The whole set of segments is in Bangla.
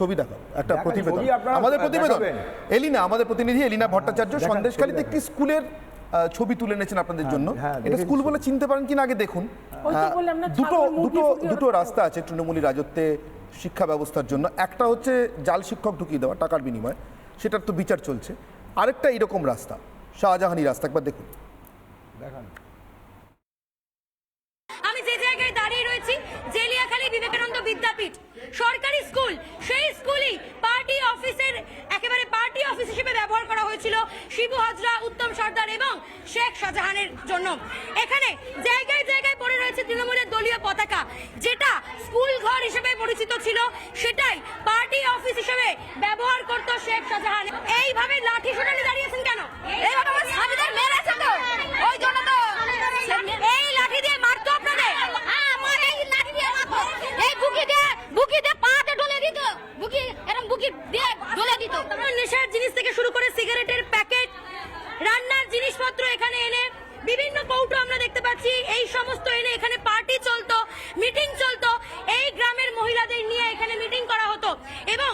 ছবি দেখাবো একটা প্রতিবেদন। আমাদের প্রতিবেদন। এলিনা আমাদের প্রতিনিধি এলিনা ভট্টাচার্য দেখান, সন্দেশখালীতে একটি স্কুলের ছবি তুলে এনেছেন আপনাদের জন্য। হ্যাঁ, এটা স্কুল বলে চিনতে পারেন কিনা আগে দেখুন। না, দুটো দুটো দুটো রাস্তা আছে তৃণমূলী রাজত্বে শিক্ষা ব্যবস্থার জন্য। একটা হচ্ছে জাল শিক্ষক ঢুকিয়ে দেওয়া টাকার বিনিময়ে। সেটার তো বিচার চলছে। আরেকটা এরকম রাস্তা শাহজাহানি রাস্তা একবার দেখুন। দেখান আমি যে জায়গায় দাঁড়িয়ে রয়েছি জেলিয়াখালী বিবেকানন্দ বিদ্যাপীঠ সরকারি স্কুল সেই স্কুলই পার্টি অফিসের একেবারে পার্টি অফিস হিসেবে ব্যবহার করা হয়েছিল শিবু হাজরা উত্তম সর্দার এবং শেখ শাহজাহানের জন্য। এখানে জায়গায় জায়গায় পড়ে রয়েছে তৃণমূলের দলীয় পতাকা, যেটা স্কুল ঘর হিসেবে পরিচিত ছিল। সেটাই পার্টি অফিস হিসেবে ব্যবহার করত শেখ শাহজাহান। এইভাবে লাঠি সোনালি দাঁড়িয়েছেন কেন এইভাবে আমার স্বামীদের মেরেছে তো ওই জন্য তো এই লাঠি দিয়ে মারতো আপনাদের আমার এই লাঠি দিয়ে মারতো এই বুকি দিয়ে বুকি দিয়ে পাতে ঢলে দিত বুকি এরকম বুকি দিয়ে ঢলে দিত নেশার জিনিস থেকে শুরু করে সিগারেটের প্যাকেট রান্নার জিনিসপত্র এখানে এনে বিভিন্ন কৌটো আমরা দেখতে পাচ্ছি এই সমস্ত এনে এখানে পার্টি চলতো মিটিং চলতো এই গ্রামের মহিলাদের নিয়ে এখানে মিটিং করা হতো এবং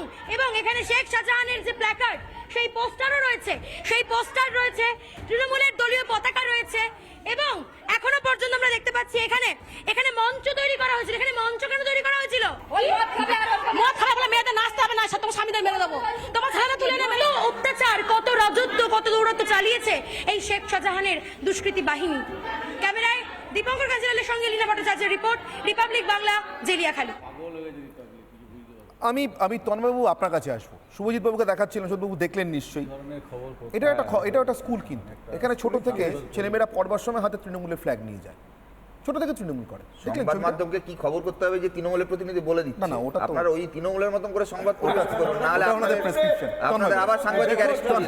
এখানে শেখ শাহজাহানের যে প্ল্যাকার্ড সেই পোস্টারও রয়েছে। সেই পোস্টার রয়েছে তৃণমূলের দলীয় পতাকা রয়েছে এবং এখনও পর্যন্ত আমরা দেখতে পাচ্ছি এখানে এখানে মঞ্চ তৈরি করা হয়েছিল। এখানে মঞ্চ কেন তৈরি করা হয়েছিল? মদ মেয়েদের নাচতে হবে না তোমার স্বামীদের মেরে দেবো। তোমার খানা তুলে নেবে। অত্যাচার, কত রাজত্ব, কত দৌরত্ব চালিয়েছে এই শেখ শাহজাহানের দুষ্কৃতী বাহিনী। ক্যামেরায় দীপঙ্কর কাজিয়ালের সঙ্গে লীনা ভট্টাচার্যের রিপোর্ট রিপাবলিক বাংলা জেলিয়াখালী। আমি আমি তন্ময়বাবু আপনার কাছে আসব। শুভজিৎ বাবুকে দেখাচ্ছিলাম বাবু দেখলেন নিশ্চয়ই। এটা একটা এটা একটা স্কুল কিন্তু। এখানে ছোট থেকে ছেলেমেয়েরা পড়বার সময় হাতে তৃণমূলের ফ্ল্যাগ নিয়ে যায়। ছোট থেকে তৃণমূল করে। সংবাদ মাধ্যমকে কি খবর করতে হবে যে তৃণমূলের প্রতিনিধি বলে দিচ্ছে না, না, ওটা তো- আপনারা ওই তৃণমূলের মতন করে সংবাদ প্রকাশ করুন ওটা ওনাদের আপনাদের prescription। আপনাদের আবার সাংবাদিক অ্যারেস্ট করে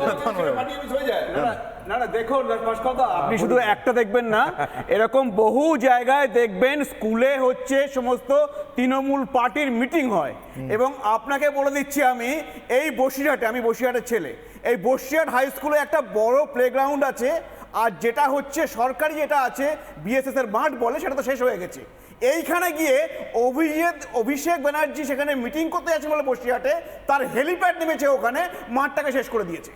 না না দেখুন কথা আপনি শুধু একটা দেখবেন না এরকম বহু জায়গায় দেখবেন স্কুলে হচ্ছে সমস্ত তৃণমূল পার্টির মিটিং হয়। এবং আপনাকে বলে দিচ্ছি আমি এই বসিরহাটে আমি বসিরহাটের ছেলে এই বসিরহাট হাই স্কুলে একটা বড় প্লেগ্রাউন্ড আছে আর যেটা হচ্ছে সরকারি যেটা আছে বিএসএস এর মাঠ বলে, সেটা তো শেষ হয়ে গেছে। এইখানে গিয়ে অভিজিৎ, অভিষেক ব্যানার্জি সেখানে মিটিং করতে যাচ্ছে বলে বসিরহাটে, তার হেলিপ্যাড নেমেছে ওখানে, মাঠটাকে শেষ করে দিয়েছে।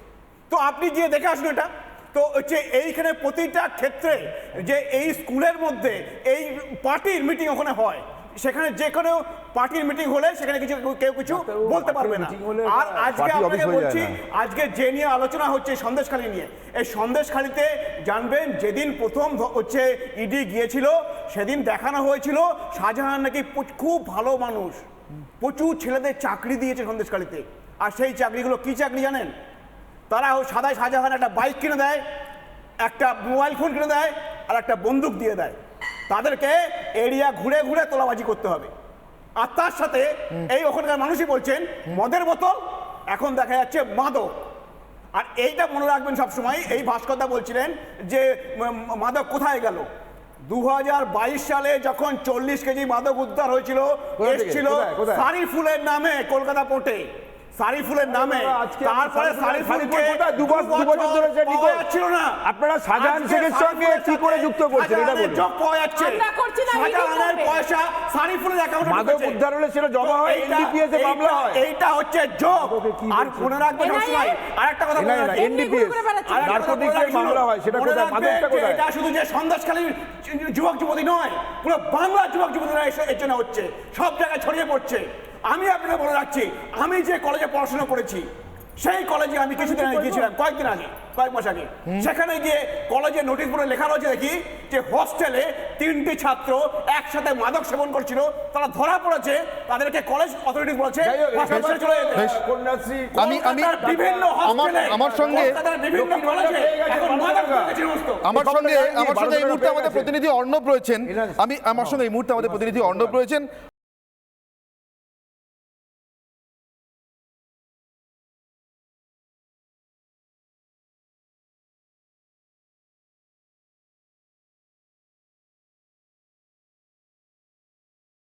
তো আপনি গিয়ে দেখে আসুন এটা। তো হচ্ছে এইখানে প্রতিটা ক্ষেত্রে যে এই স্কুলের মধ্যে এই পার্টির মিটিং ওখানে হয়। সেখানে যে কোনো পার্টির মিটিং হলে সেখানে কিছু কেউ কিছু বলতে পারবে না। আর আজকে আপনাকে বলছি আজকে যে নিয়ে আলোচনা হচ্ছে সন্দেশখালী নিয়ে এই সন্দেশখালীতে জানবেন যেদিন প্রথম হচ্ছে ইডি গিয়েছিল সেদিন দেখানো হয়েছিল শাহজাহান নাকি খুব ভালো মানুষ প্রচুর ছেলেদের চাকরি দিয়েছে সন্দেশখালীতে। আর সেই চাকরিগুলো কি চাকরি জানেন? তারা সাদায় শাহজাহান একটা বাইক কিনে দেয় একটা মোবাইল ফোন কিনে দেয় আর একটা বন্দুক দিয়ে দেয়। তাদেরকে এরিয়া ঘুরে ঘুরে তোলাবাজি করতে হবে আর তার সাথে এই ওখানকার মানুষই বলছেন মদের বোতল এখন দেখা যাচ্ছে মাদক আর এইটা মনে রাখবেন সবসময় এই ভাস্করদা বলছিলেন যে মাদক কোথায় গেল দু হাজার বাইশ সালে যখন চল্লিশ কেজি মাদক উদ্ধার হয়েছিল? এসেছিল কোথায়? কোথায়? ফুলের নামে কলকাতা পোর্টে সারি ফুলের নামে তারপরে সারি সারি ফুল ফুলকে কোথায়? দু বছর- দু বছর ধরে সে। না আপনারা আজকে শেখের সঙ্গে কি করে যুক্ত করছেন? এটা বলুন। যোগ পাওয়া যাচ্ছে আমরা করছি না, ED পয়সা সারি ফুলের অ্যাকাউন্টে মাদক উদ্ধার হলে সেটা জমা হয়, NDPS এ মামলা হয়। এইটা হচ্ছে কি আর রাখবেন NIA সবসময় আরেকটা কথা বলে নার্কোটিক্সের বলে রাখি, মামলা হয়, সেটা কোথায়? মাদকটা কোথায়? এটা শুধু যে সন্দেশখালীর যুবক যুবতী নয় পুরো বাংলার যুবক যুবতীরা এসে- এর জন্য হচ্ছে সব জায়গায় ছড়িয়ে পড়ছে আমি আপনাকে বলে রাখছি আমি যে কলেজে পড়াশোনা করেছি সেই কলেজে আমি কিছুদিন আগে গিয়েছিলাম কয়েকদিন আগে কয়েক মাস আগে। সেখানে গিয়ে কলেজে নোটিশ বোর্ডে লেখা রয়েছে দেখি যে হোস্টেলে তিনটি ছাত্র একসাথে মাদক সেবন করছিল তারা ধরা পড়েছে তাদেরকে কলেজ অথরিটি বলেছে চলে আমি আমি বিভিন্ন আমার হোস্টেলে আমার সঙ্গে বিভিন্ন কলেজে এখন মাদক আমার সঙ্গে আমার সঙ্গে এই মুহূর্তে আমাদের প্রতিনিধি অর্ণব রয়েছেন। আমি আমার সঙ্গে এই মুহূর্তে আমাদের প্রতিনিধি অর্ণব রয়েছেন।